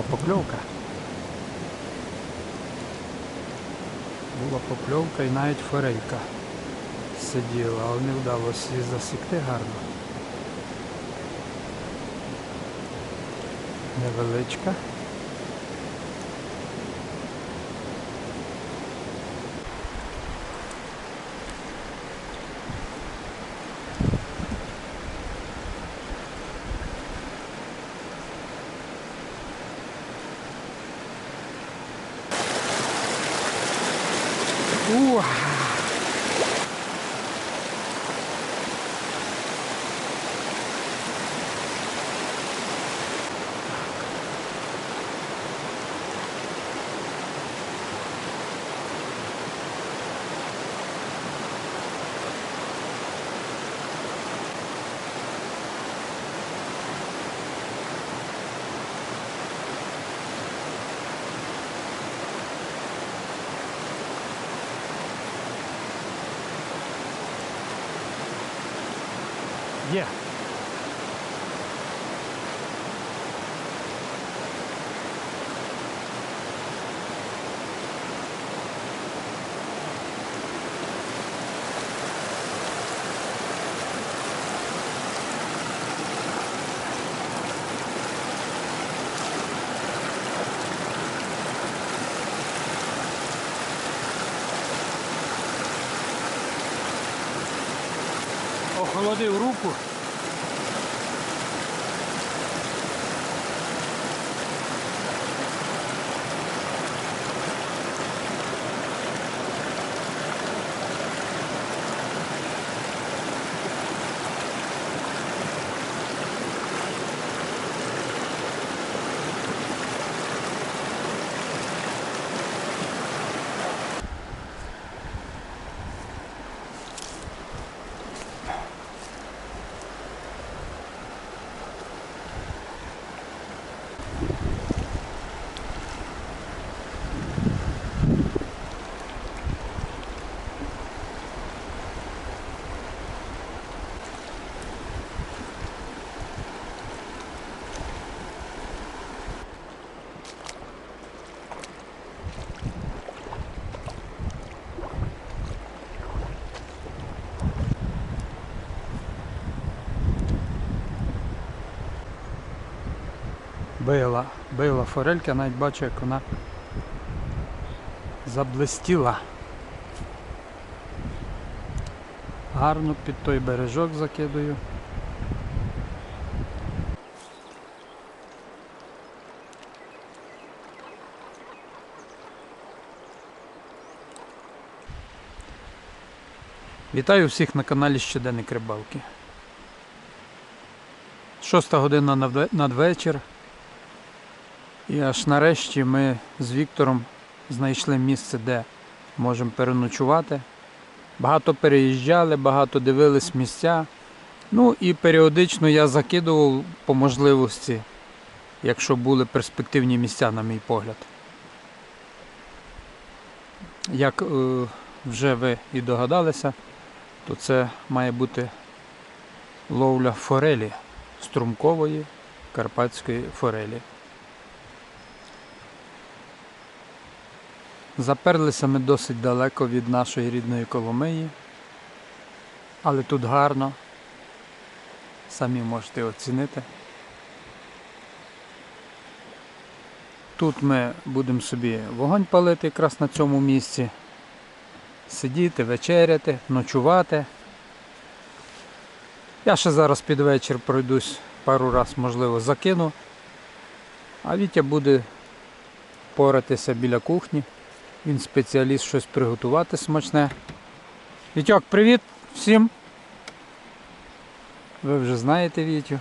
була покльовка. Була покльовка і навіть форелька сиділа, але не вдалося її засікти гарно. Невеличка. cultura. Є. Охолодив руку. Била, била форелька, навіть бачу, як вона заблистіла. Гарно під той бережок закидую. Вітаю всіх на каналі Щоденник Рибалки. Шоста година надве- надвечір. І аж нарешті ми з Віктором знайшли місце, де можемо переночувати. Багато переїжджали, багато дивились місця. Ну і періодично я закидував по можливості, якщо були перспективні місця, на мій погляд. Як е, вже ви і догадалися, то це має бути ловля форелі, струмкової карпатської форелі. Заперлися ми досить далеко від нашої рідної Коломиї, але тут гарно, самі можете оцінити. Тут ми будемо собі вогонь палити якраз на цьому місці, сидіти, вечеряти, ночувати. Я ще зараз під вечір пройдусь пару раз, можливо, закину, а Вітя буде поратися біля кухні. Він спеціаліст щось приготувати смачне. Вітьок, привіт всім! Ви вже знаєте Вітю.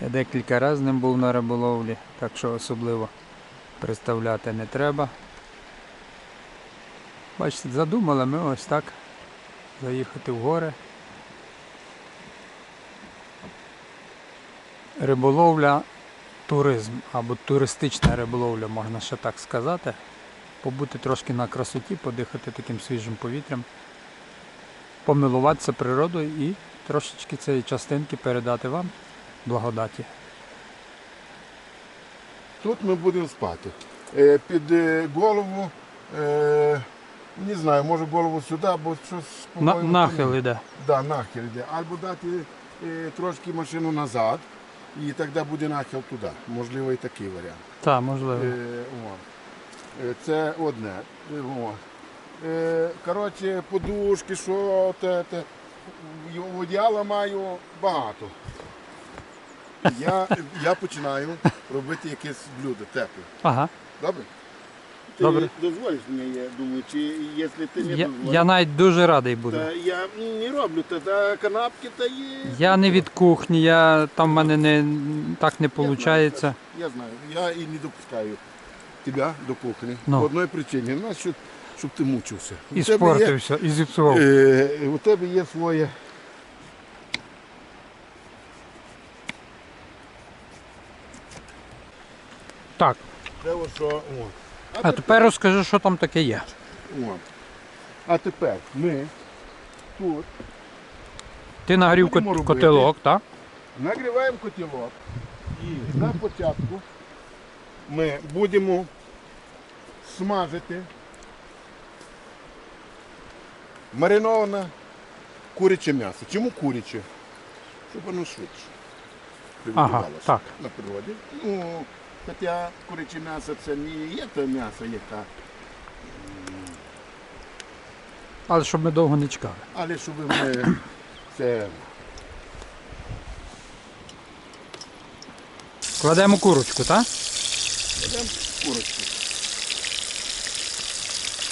Я декілька разів з ним був на риболовлі, так що особливо представляти не треба. Бачите, задумали ми ось так заїхати в гори. Риболовля туризм або туристична риболовля, можна ще так сказати побути трошки на красоті, подихати таким свіжим повітрям, помилуватися природою і трошечки цієї частинки передати вам благодаті. Тут ми будемо спати. Е, Під е, голову, е, не знаю, може голову сюди, бо щось На, нахил іде. Да, нахил йде. Або дати трошки машину назад, і тоді буде нахил туди. Можливо, і такий варіант. Так, можливо. Е, Це одне. Е. Е, Коротше, подушки, що те, те. Одіяла маю багато. Я, я починаю робити якесь блюдо тепле. Ага. Добре? Ти Добре. дозволиш мені, я думаю, чи якщо ти не Я, дозволиш, я навіть дуже радий буду. та я не роблю, та, та канапки та є. Я не від кухні, я там в мене не так не виходить. Я знаю, я і не допускаю тебе до кухні. Ну. По одній причині, ну, щоб, ти мучився. І спортився, і зіпсував. е, у тебе є своє. Так, Це ось що. О. а тепер розкажи, що там таке є. О. А тепер ми тут Ти нагрів Будемо кот- робити. котелок, так? нагріваємо котілок і на початку ми будемо смажити мариноване куряче м'ясо. Чому куряче? Щоб воно швидше Ага, приготувалося так. на природі. Ну, хоча куряче м'ясо це не є те м'ясо, яке, Але щоб ми довго не чекали. але щоб ми це Кладемо курочку, так? беремо курочку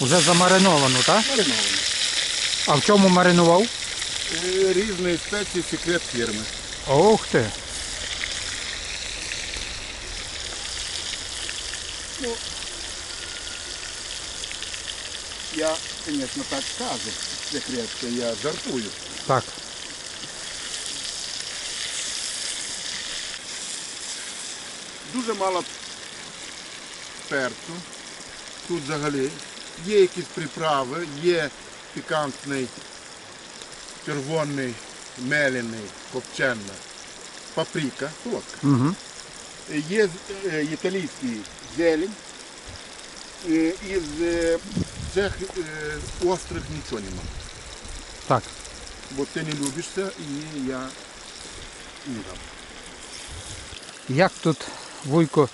Уже замариновану, так? мариновану. А в чому маринував? Е, Різні спеції секрет фірми. Ух ти. Ну, Я, звісно, так кажу, секрет, що я жартую. Так. Дуже мало перцю. Тут взагалі є якісь приправи, є пікантний, червоний, мелений, копчена, паприка, солодка. Угу. Є е, італійський зелень. Е, Із цих острих нічого немає. Так. Бо ти не любиш це і я не дам. Як тут Вуйко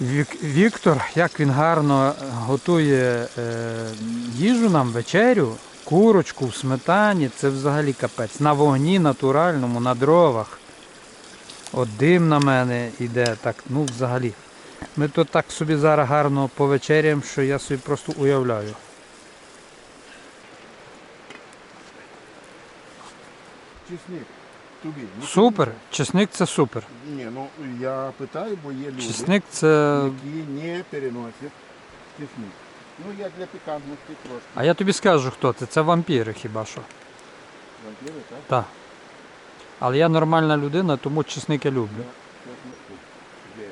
Віктор, як він гарно готує е, їжу нам, вечерю, курочку в сметані, це взагалі капець. На вогні натуральному, на дровах. От дим на мене йде, так, ну взагалі. Ми тут так собі зараз гарно повечеряємо, що я собі просто уявляю. Чесник. Тобі. не Супер, чесник це супер. Ні, ну я питаю, бо є люди, Чесник це. які не переносять чесник. Ну я для пікантності трошки. А я тобі скажу, хто це. Це вампіри хіба що. Вампіри, так? Так. Але я нормальна людина, тому чесник я люблю. Чеснику. Де?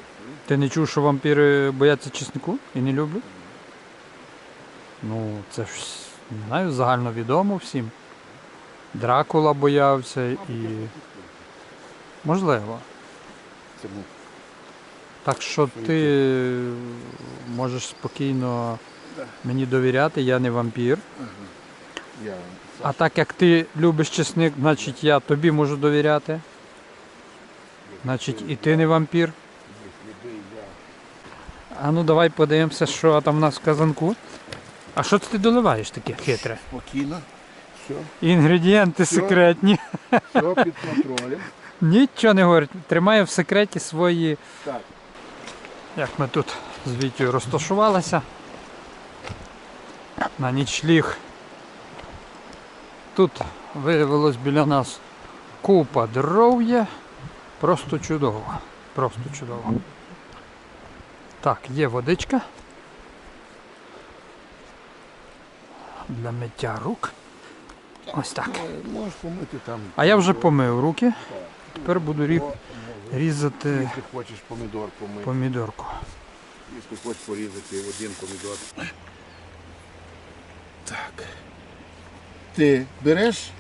Ти не чув, що вампіри бояться чеснику і не люблять? Ну, це ж не знаю, загальновідомо всім. Дракула боявся і. Можливо. Цьому. Так що ти можеш спокійно мені довіряти, я не вампір. А так як ти любиш чесник, значить я тобі можу довіряти. Значить і ти не вампір. А ну давай подивимося, що там у нас в казанку. А що це ти доливаєш таке хитре? спокійно, все, Інгредієнти Що? секретні. все під контролем. Нічого не говорить. Тримає в секреті свої. Так, Як ми тут з Вітєю розташувалися. На нічліг. Тут виявилось біля нас купа дров є. Просто чудово. Просто чудово. Так, є водичка. Для миття рук. Ось так. е, можеш помити там. А я вже помив руки. Тепер буду рі- О, різати Якщо хочеш помідор помити. помідорку. Якщо хочеш порізати один помідор. Так. Ти береш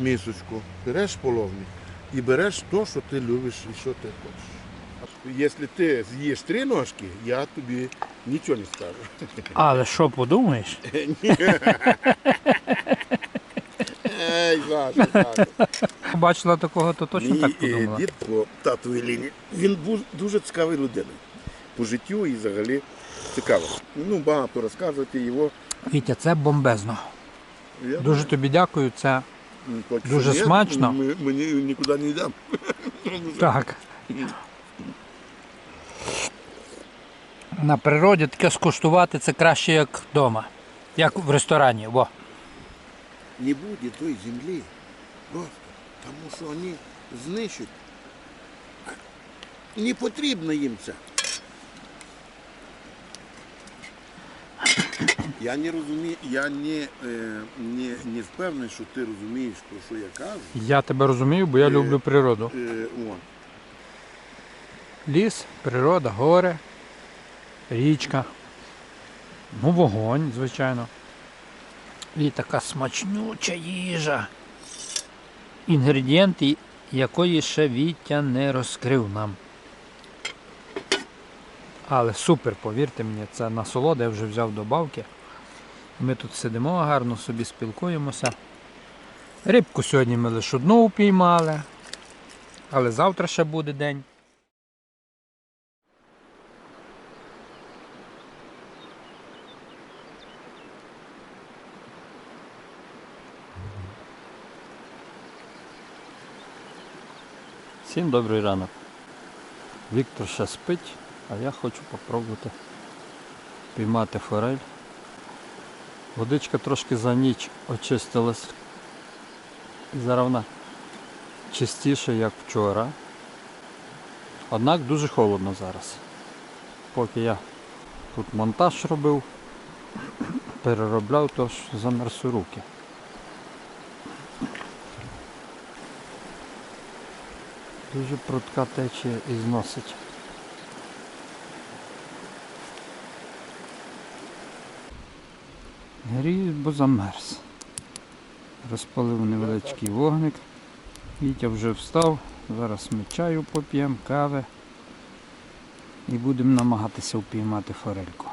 мисочку, береш половник, і береш те, що ти любиш і що ти хочеш. Якщо ти з'їш три ножки, я тобі нічого не скажу. Але що подумаєш? Ей, Саша, Саша. Бачила такого, то точно Мій так е, подумала. дід по татовій лінії, він був дуже цікавий людина. По життю і взагалі цікаво. Ну, багато розказувати його. Вітя, це бомбезно. Я Дуже тобі дякую. Це Ну, поки Дуже ні, смачно. Ми, мені нікуди не йдемо. так. На природі таке скуштувати це краще, як вдома. Як в ресторані. Во. Не буде той землі. Просто. Тому що вони знищать. Не потрібно їм це. Я не розумію, я не, е, не, не впевнений, що ти розумієш, про що я кажу. Я тебе розумію, бо я Е, люблю природу. Е, о. Ліс, природа, гори, річка. Ну, вогонь, звичайно. І така смачнюча їжа. Інгредієнти, якої ще Вітя не розкрив нам. Але супер, повірте мені, це насолода, я вже взяв добавки. Ми тут сидимо гарно собі спілкуємося. Рибку сьогодні ми лише одну упіймали, але завтра ще буде день. Всім добрий ранок. Віктор ще спить, а я хочу попробувати піймати форель. Водичка трошки за ніч очистилась. І зараз вона чистіше, як вчора. Однак дуже холодно зараз. Поки я тут монтаж робив, переробляв, то ж замерзли руки. Дуже прудка течія і зносить. Грію, бо замерз. Розпалив невеличкий вогник. Вітя вже встав. Зараз ми чаю поп'ємо, кави. І будемо намагатися впіймати форельку.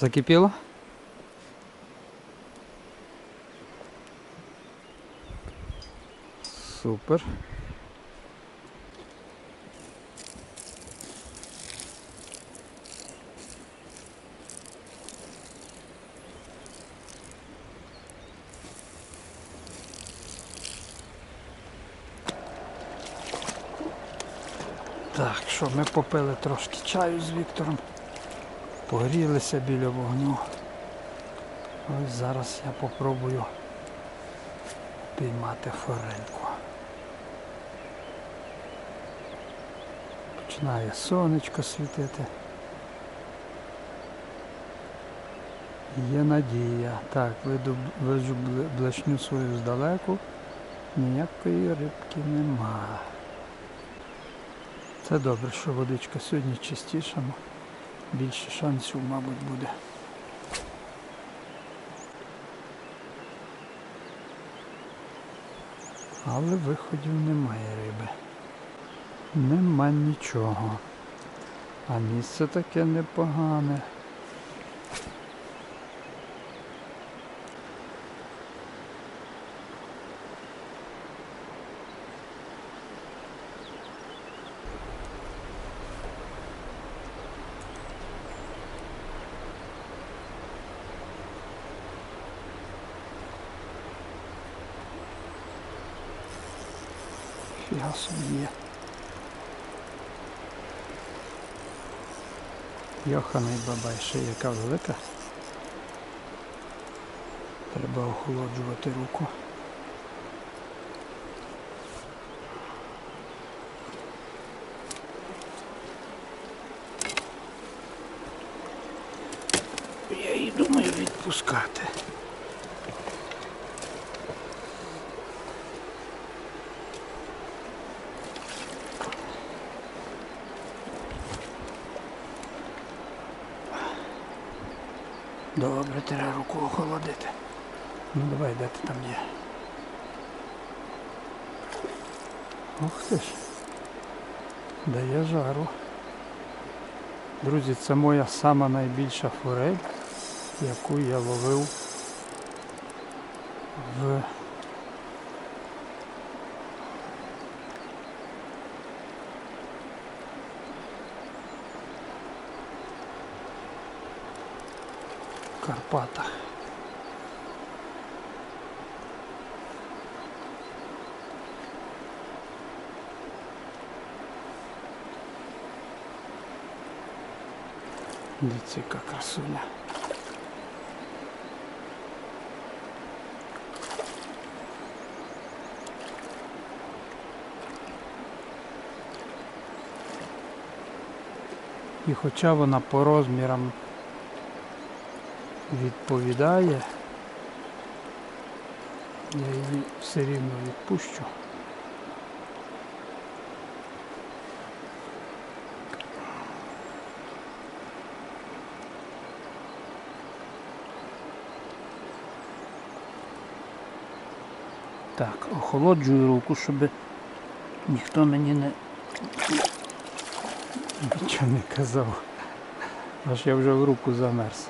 Закипіло? Супер. Так, що ми попили трошки чаю з Віктором. Погрілися біля вогню. Ось зараз я попробую піймати форельку. Починає сонечко світити. Є надія. Так, виду, виджу блешню свою здалеку. Ніякої рибки нема. Це добре, що водичка сьогодні чистіша, більше шансів, мабуть, буде. Але виходів немає риби. Нема нічого. А місце таке непогане. Фіга собі Йоханий бабай, ще яка велика. Треба охолоджувати руку. Я її думаю відпускати. Добре, треба руку охолодити. Ну давай, де ти там є? Ох ти ж. Дає жару. Друзі, це моя сама найбільша форель, яку я ловив в Карпатах. Дивіться, яка красуня. І хоча вона по розмірам відповідає, я її все рівно відпущу. Так, охолоджую руку, щоб ніхто мені не нічого не казав. Аж я вже в руку замерз.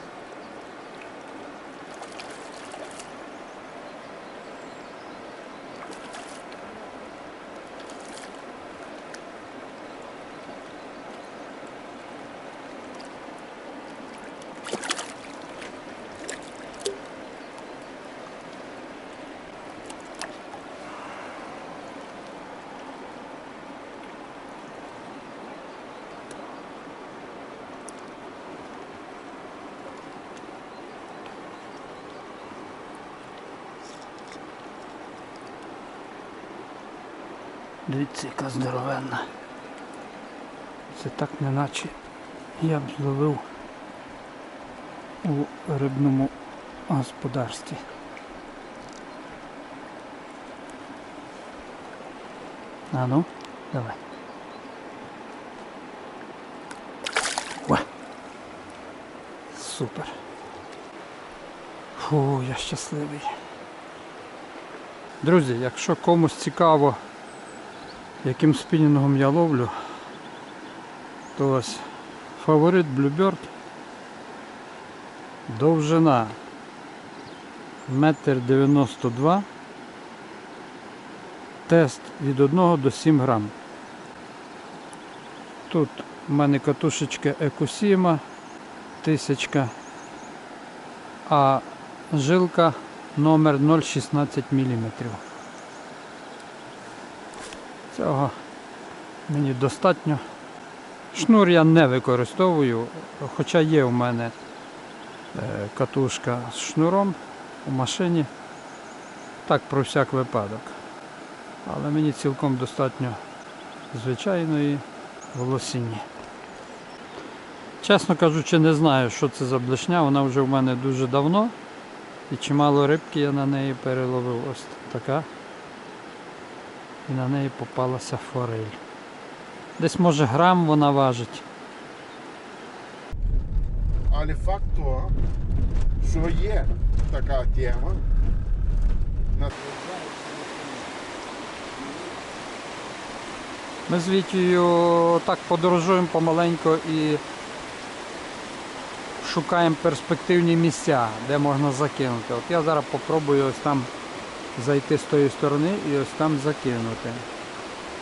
Дивіться, яка здоровенна. Це так неначе я б зловив у рибному господарстві. А ну, давай. О! Супер. Фу, я щасливий. Друзі, якщо комусь цікаво, яким спінінгом я ловлю, то ось фаворит Bluebird довжина метр дев'яносто два, тест від 1 до 7 грам. Тут в мене катушечка Екосіма тисячка, а жилка номер 0,16 мм. Цього мені достатньо. Шнур я не використовую, хоча є у мене е, катушка з шнуром у машині. Так про всяк випадок. Але мені цілком достатньо звичайної волосінні. Чесно кажучи, не знаю, що це за блешня, вона вже в мене дуже давно. І чимало рибки я на неї переловив. Ось така і на неї попалася форель. Десь може грам вона важить. Але факт того, що є така тема. Ми з Вітєю так подорожуємо помаленько і шукаємо перспективні місця, де можна закинути. От я зараз попробую ось там зайти з тої сторони і ось там закинути.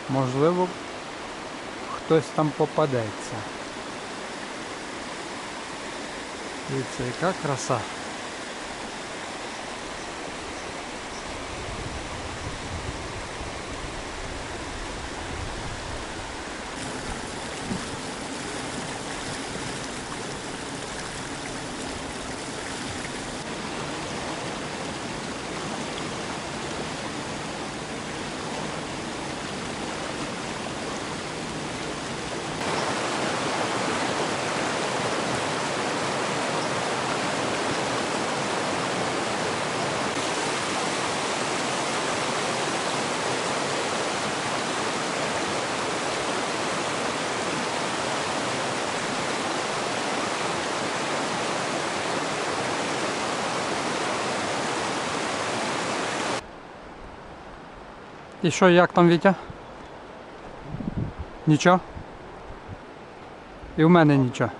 Можливо, хтось там попадеться. Дивіться, яка краса. І що, як там Вітя? Нічого? І в мене нічого.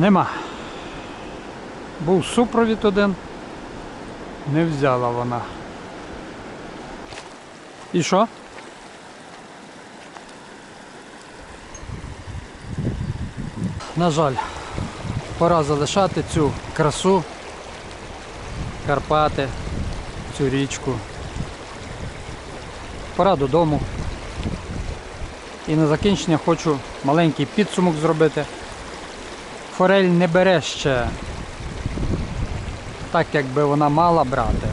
Нема. Був супровід один. Не взяла вона. І що? На жаль, пора залишати цю красу, Карпати, цю річку. Пора додому. І на закінчення хочу маленький підсумок зробити. Форель не бере ще так, як би вона мала брати.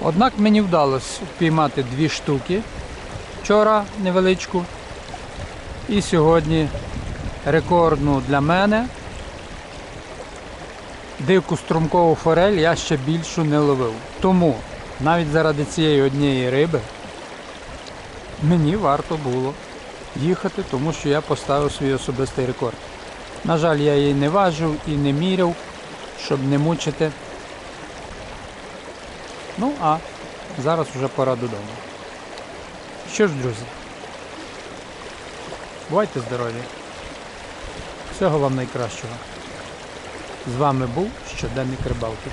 Однак мені вдалося впіймати дві штуки вчора невеличку. І сьогодні рекордну для мене. Дику струмкову форель я ще більшу не ловив. Тому навіть заради цієї однієї риби мені варто було їхати, тому що я поставив свій особистий рекорд. На жаль, я її не важив і не міряв, щоб не мучити. Ну, а зараз вже пора додому. Що ж, друзі, бувайте здорові. Всього вам найкращого. З вами був щоденник рибалки.